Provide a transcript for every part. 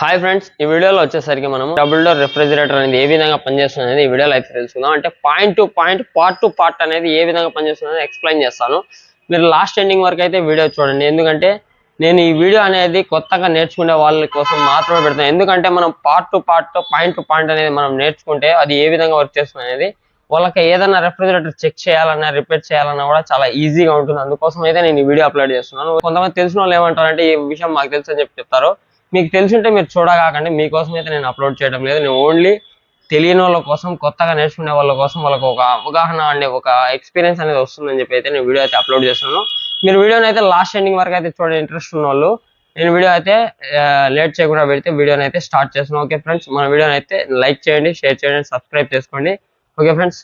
Hi friends ఈ వీడియోలో వచ్చేసరికి మనం డబుల్ డోర్ రెఫ్రిజిరేటర్ అనేది ఏ విధంగా పనిచేస్తుంది అనేది ఈ వీడియోలో అయితే తెలుసుకుందాం. అంటే point to point part to part అనేది ఏ విధంగా పనిచేస్తుంది ఎక్స్ప్లెయిన్ చేస్తాను. మీరు లాస్ట్ ఎండింగ్ వరకు అయితే వీడియో చూడండి. ఎందుకంటే నేను ఈ వీడియో అనేది కొత్తగా నేర్చుకునే వాళ్ళ కోసం మాత్రమే పెడతాను ఎందుకంటే మనం part to part point to point అనేది మనం నేర్చుకుంటే అది ఏ విధంగా వర్క్ చేస్తుంది అనేది వాళ్ళకి ఏదైనా రెఫ్రిజిరేటర్ చెక్ చేయాలన్నా రిపేర్ చేయాలన్నా కూడా చాలా ఈజీగా ఉంటుంది. అందుకోసం అయితే నేను ఈ వీడియో అప్లోడ్ చేస్తున్నాను. కొంతమంది తెలిసిన వాళ్ళు ఏమంటారంటే ఈ విషయం మాకు తెలుసు అని చెప్పి చెప్తారు. మీకు తెలిసింటే మీరు చూడగాకండి. మీకోసం అయితే నేను అప్లోడ్ చేయడం లేదు. నేను ఓన్లీ తెలియని వాళ్ళ కోసం కొత్తగా నేర్చుకునే వాళ్ళ కోసం వాళ్ళకి ఒక అవగాహన అనే ఒక ఎక్స్పీరియన్స్ అనేది వస్తుందని చెప్పి అయితే నేను వీడియో అయితే అప్లోడ్ చేస్తున్నాను. మీరు వీడియోని అయితే లాస్ట్ ఎండింగ్ వరకు అయితే చూడండి ఇంట్రెస్ట్ ఉన్న వాళ్ళు నేను వీడియో అయితే లేట్ చేయకుండా పెడితే వీడియోని అయితే స్టార్ట్ చేస్తున్నాను. ఓకే ఫ్రెండ్స్ మన వీడియోని అయితే లైక్ చేయండి షేర్ చేయండి సబ్స్క్రైబ్ చేసుకోండి. ఓకే ఫ్రెండ్స్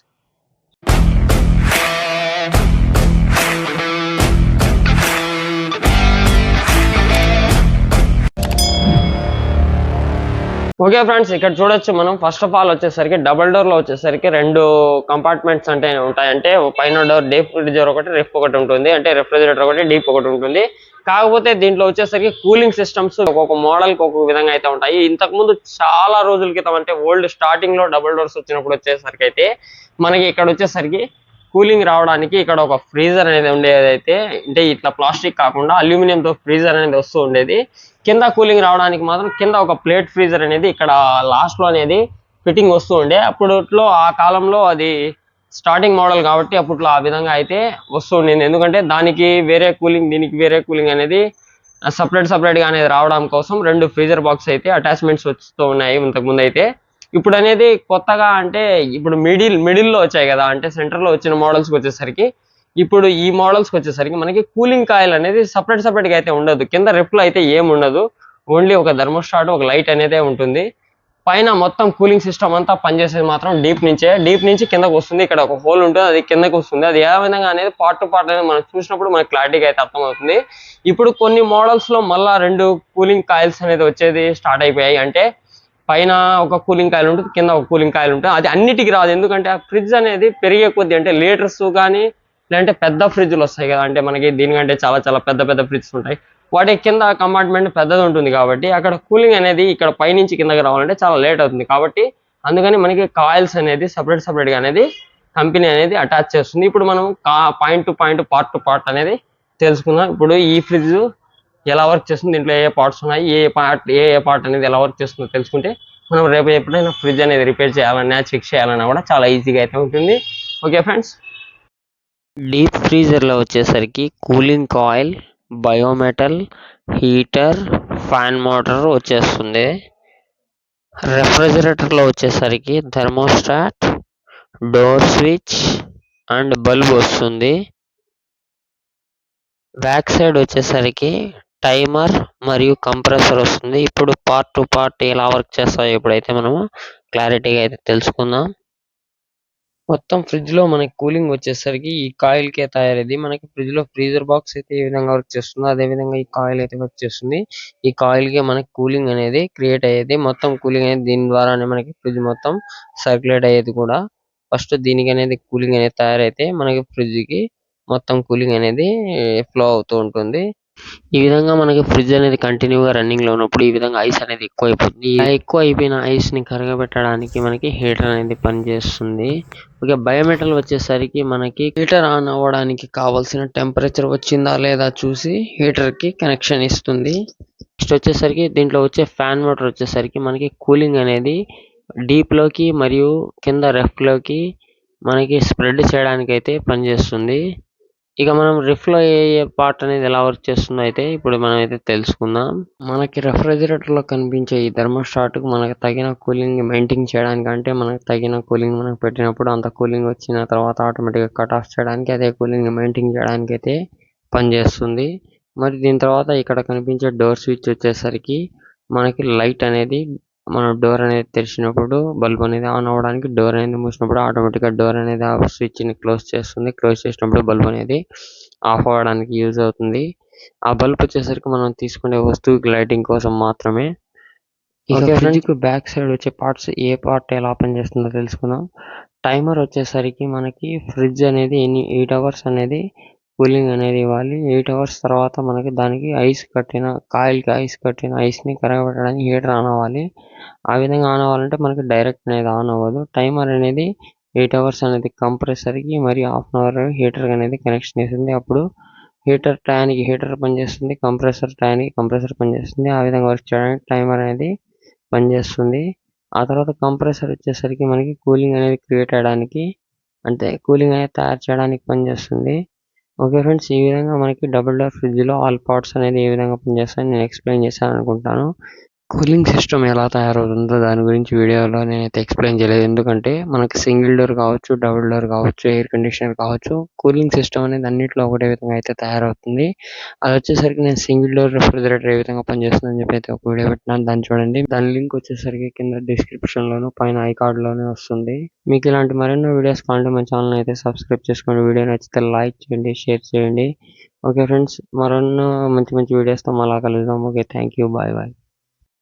ఓకే ఫ్రెండ్స్ ఇక్కడ చూడొచ్చు మనం. ఫస్ట్ ఆఫ్ ఆల్ వచ్చేసరికి డబల్ డోర్లో వచ్చేసరికి రెండు కంపార్ట్మెంట్స్ అంటే ఉంటాయి అంటే పైన డోర్ డీప్ ఫ్రిడ్జర్ ఒకటి రిఫ్ ఒకటి ఉంటుంది. అంటే రిఫ్రిజిరేటర్ ఒకటి డీప్ ఒకటి ఉంటుంది. కాకపోతే దీంట్లో వచ్చేసరికి కూలింగ్ సిస్టమ్స్ ఒక్కొక్క మోడల్కి ఒక్కొక్క విధంగా అయితే ఉంటాయి. ఇంతకు ముందు చాలా రోజుల క్రితం అంటే ఓల్డ్ స్టార్టింగ్లో డోర్స్ వచ్చినప్పుడు వచ్చేసరికి అయితే మనకి ఇక్కడ వచ్చేసరికి కూలింగ్ రావడానికి ఇక్కడ ఒక ఫ్రీజర్ అనేది ఉండేది అయితే అంటే ఇట్లా ప్లాస్టిక్ కాకుండా అల్యూమినియంతో ఫ్రీజర్ అనేది వస్తూ ఉండేది. కింద కూలింగ్ రావడానికి మాత్రం కింద ఒక ప్లేట్ ఫ్రీజర్ అనేది ఇక్కడ లాస్ట్లో అనేది ఫిట్టింగ్ వస్తూ ఉండే. అప్పట్లో ఆ కాలంలో అది స్టార్టింగ్ మోడల్ కాబట్టి అప్పట్లో ఆ విధంగా అయితే వస్తూ ఉండింది. ఎందుకంటే దానికి వేరే కూలింగ్ దీనికి వేరే కూలింగ్ అనేది సపరేట్ సపరేట్గా అనేది రావడం కోసం రెండు ఫ్రీజర్ బాక్స్ అయితే అటాచ్మెంట్స్ వస్తూ ఉన్నాయి ఇంతకు ముందు అయితే ఇప్పుడు అనేది కొత్తగా అంటే ఇప్పుడు మిడిల్ మిడిల్లో వచ్చాయి కదా అంటే సెంటర్లో వచ్చిన మోడల్స్ వచ్చేసరికి ఇప్పుడు ఈ మోడల్స్ వచ్చేసరికి మనకి కూలింగ్ కాయిల్ అనేది సపరేట్ సపరేట్గా అయితే ఉండదు. కింద రిప్లో అయితే ఏం ఉండదు. ఓన్లీ ఒక థర్మోస్టాట్ ఒక లైట్ అనేది ఉంటుంది. పైన మొత్తం కూలింగ్ సిస్టమ్ అంతా పనిచేసేది మాత్రం డీప్ నుంచే. డీప్ నుంచి కిందకు వస్తుంది. ఇక్కడ ఒక హోల్ ఉంటుంది. అది కిందకు వస్తుంది. అది ఏ విధంగా అనేది పార్ట్ టు పార్ట్ అనేది మనం చూసినప్పుడు మనకి క్లారిటీగా అయితే అర్థమవుతుంది. ఇప్పుడు కొన్ని మోడల్స్లో రెండు కూలింగ్ కాయిల్స్ అనేది వచ్చేది స్టార్ట్ అయిపోయాయి. అంటే పైన ఒక కూలింగ్ కాయలు ఉంటుంది కింద ఒక కూలింగ్ కాయలు ఉంటుంది. అది అన్నిటికీ రాదు. ఎందుకంటే ఆ ఫ్రిడ్జ్ అనేది పెరిగే కొద్ది అంటే లీటర్స్ కానీ లేదంటే పెద్ద ఫ్రిడ్జ్లు వస్తాయి కదా. అంటే మనకి దీనికంటే చాలా చాలా పెద్ద పెద్ద ఫ్రిడ్జ్ ఉంటాయి. వాటి కింద కంపార్ట్మెంట్ పెద్దది ఉంటుంది కాబట్టి అక్కడ కూలింగ్ అనేది ఇక్కడ పైనుంచి కిందకి రావాలంటే చాలా లేట్ అవుతుంది. కాబట్టి అందుకని మనకి కాయిల్స్ అనేది సపరేట్ సపరేట్గా అనేది కంపెనీ అనేది అటాచ్ చేస్తుంది. ఇప్పుడు మనం point to point part to part అనేది తెలుసుకుందాం. ఇప్పుడు ఈ ఫ్రిడ్జ్ ఎలా వర్క్ చేస్తుంది దీంట్లో ఏ పార్ట్స్ ఉన్నాయి ఏ పార్ట్ ఏ ఏ పార్ట్ అనేది ఎలా వర్క్ చేస్తుందో తెలుసుకుంటే మనం రేపు ఎప్పుడైనా ఫ్రిడ్జ్ అనేది రిపేర్ చేయాలన్నా చెక్ చేయాలన్నా కూడా చాలా ఈజీగా అయితే ఉంటుంది. ఓకే ఫ్రెండ్స్ డీప్ ఫ్రీజర్లో వచ్చేసరికి cooling coil bimetal heater fan motor వచ్చేస్తుంది. రెఫ్రిజిరేటర్లో వచ్చేసరికి thermostat door switch and bulb వస్తుంది. బ్యాక్ సైడ్ వచ్చేసరికి టైమర్ మరియు కంప్రెసర్ వస్తుంది. ఇప్పుడు పార్ట్ టు పార్ట్ ఎలా వర్క్ చేస్తాయో ఇప్పుడైతే మనము క్లారిటీగా అయితే తెలుసుకుందాం. మొత్తం ఫ్రిడ్జ్లో మనకి కూలింగ్ వచ్చేసరికి ఈ కాయిల్కే తయారైంది. మనకి ఫ్రిడ్జ్లో ఫ్రీజర్ బాక్స్ అయితే ఏ విధంగా వర్క్ చేస్తుందో అదే విధంగా ఈ కాయిల్ అయితే వర్క్ చేస్తుంది. ఈ కాయిల్కి మనకి కూలింగ్ అనేది క్రియేట్ అయ్యేది. మొత్తం కూలింగ్ అనేది దీని ద్వారానే మనకి ఫ్రిడ్జ్ మొత్తం సర్క్యులేట్ అయ్యేది కూడా. ఫస్ట్ దీనికి అనేది కూలింగ్ అనేది తయారైతే మనకి ఫ్రిడ్జ్కి మొత్తం కూలింగ్ అనేది ఫ్లో అవుతూ ఉంటుంది. ఈ విధంగా మనకి ఫ్రిడ్జ్ అనేది కంటిన్యూగా రన్నింగ్లో ఉన్నప్పుడు ఈ విధంగా ఐస్ అనేది ఎక్కువ అయిపోతుంది ఎక్కువ అయిపోయిన ఐస్ని కరగబెట్టడానికి మనకి హీటర్ అనేది పనిచేస్తుంది. ఓకే బయోమెటల్ వచ్చేసరికి మనకి హీటర్ ఆన్ అవ్వడానికి కావాల్సిన టెంపరేచర్ వచ్చిందా లేదా చూసి హీటర్కి కనెక్షన్ ఇస్తుంది. నెక్స్ట్ వచ్చేసరికి దీంట్లో వచ్చే ఫ్యాన్ మోటార్ వచ్చేసరికి మనకి కూలింగ్ అనేది డీప్లోకి మరియు కింద రెఫ్లోకి మనకి స్ప్రెడ్ చేయడానికి అయితే పనిచేస్తుంది. ఇక మనం రిఫ్లో ఏ ఏ పార్ట్ అనేది ఎలా వర్క్ చేస్తుందో అయితే ఇప్పుడు మనం అయితే తెలుసుకుందాం. మనకి రెఫ్రిజిరేటర్లో కనిపించే ఈ థర్మోస్టాట్ మనకి తగిన కూలింగ్ మెయింటైన్ చేయడానికి అంటే మనకు తగిన కూలింగ్ మనకు పెట్టినప్పుడు అంత కూలింగ్ వచ్చిన తర్వాత ఆటోమేటిక్గా కట్ ఆఫ్ చేయడానికి అదే కూలింగ్ మెయింటైన్ చేయడానికి అయితే పనిచేస్తుంది మరి దీని తర్వాత ఇక్కడ కనిపించే డోర్ స్విచ్ వచ్చేసరికి మనకి లైట్ అనేది మన డోర్ అనేది తెరిచినప్పుడు బల్బ్ అనేది ఆన్ అవ్వడానికి డోర్ అనేది మూసినప్పుడు ఆటోమేటిక్గా డోర్ అనేది ఆ స్విచ్ని క్లోజ్ చేస్తుంది. క్లోజ్ చేసినప్పుడు బల్బ్ అనేది ఆఫ్ అవ్వడానికి యూజ్ అవుతుంది. ఆ బల్బ్ వచ్చేసరికి మనం తీసుకునే వస్తువుకి లైటింగ్ కోసం మాత్రమే. ఇక ఫ్రిడ్జ్కు బ్యాక్ సైడ్ వచ్చే పార్ట్స్ ఏ పార్ట్ ఎలా పనిచేస్తుందో తెలుసుకుందాం. టైమర్ వచ్చేసరికి మనకి ఫ్రిడ్జ్ అనేది ఎన్ని ఎయిట్ అవర్స్ అనేది కూలింగ్ అనేది ఇవ్వాలి. ఎయిట్ అవర్స్ తర్వాత మనకి దానికి ఐస్ కట్టిన కాయిల్కి ఐస్ కట్టిన ఐస్ని కరగబెట్టడానికి హీటర్ ఆన్ అవ్వాలి. ఆ విధంగా ఆన్ అవ్వాలంటే మనకి డైరెక్ట్ అనేది ఆన్ అవ్వదు. టైమర్ అనేది ఎయిట్ అవర్స్ అనేది కంప్రెసర్కి మరియు హాఫ్ అన్ అవర్ హీటర్ అనేది కనెక్షన్ ఇస్తుంది అప్పుడు హీటర్ టయానికి హీటర్ పనిచేస్తుంది కంప్రెసర్ టయానికి కంప్రెసర్ పనిచేస్తుంది. ఆ విధంగా వర్క్ చేయడానికి టైమర్ అనేది పనిచేస్తుంది. ఆ తర్వాత కంప్రెసర్ వచ్చేసరికి మనకి కూలింగ్ అనేది క్రియేట్ అవ్వడానికి అంటే కూలింగ్ అనేది తయారు చేయడానికి పనిచేస్తుంది. ఓకే ఫ్రెండ్స్ ఈ విధంగా మనకి డబుల్ డోర్ ఫ్రిడ్జ్లో ఆల్ పార్ట్స్ అనేది ఏ విధంగా పనిచేస్తాయని నేను ఎక్స్ప్లెయిన్ చేశాను అనుకుంటాను. కూలింగ్ సిస్టమ్ ఎలా తయారవుతుందో దాని గురించి వీడియోలో నేనైతే ఎక్స్ప్లెయిన్ చేయలేదు. ఎందుకంటే మనకి సింగిల్ డోర్ కావచ్చు డబుల్ డోర్ కావచ్చు ఎయిర్ కండిషనర్ కావచ్చు కూలింగ్ సిస్టమ్ అనేది అన్నింటిలో ఒకటే విధంగా అయితే తయారవుతుంది. అది వచ్చేసరికి నేను సింగిల్ డోర్ రిఫ్రిజిరేటర్ ఏ విధంగా పనిచేస్తుందని చెప్పి అయితే ఒక వీడియో పెట్టినాను. దాన్ని చూడండి. దాని లింక్ వచ్చేసరికి కింద డిస్క్రిప్షన్లోను లోను పైన ఐ లోనే వస్తుంది. మీకు ఇలాంటి మరెన్నో వీడియోస్ కావాలంటే మన ఛానల్ అయితే సబ్స్క్రైబ్ చేసుకోండి. వీడియో నచ్చితే లైక్ చేయండి షేర్ చేయండి. ఓకే ఫ్రెండ్స్ మరెన్నో మంచి మంచి వీడియోస్తో మళ్ళా కలుద్దాం. Okay thank you bye bye